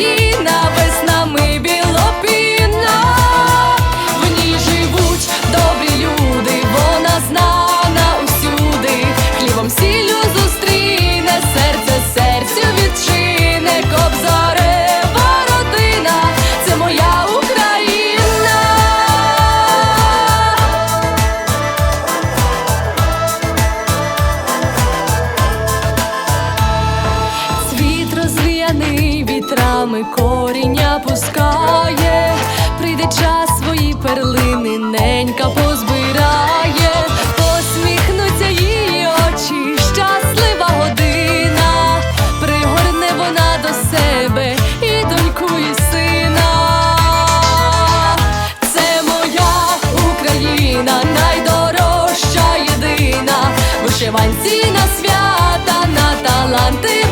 Україна, вітрами коріння пускає, прийде час свої перлини, ненька позбирає, посміхнуться її очі, щаслива година, пригорне вона до себе і доньку, і сина. Це моя Україна, найдорожча єдина, вишиванці на свята, на таланти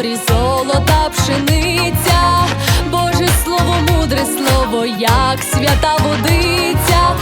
зорі, золота пшениця, Боже слово, мудре слово, як свята водиця,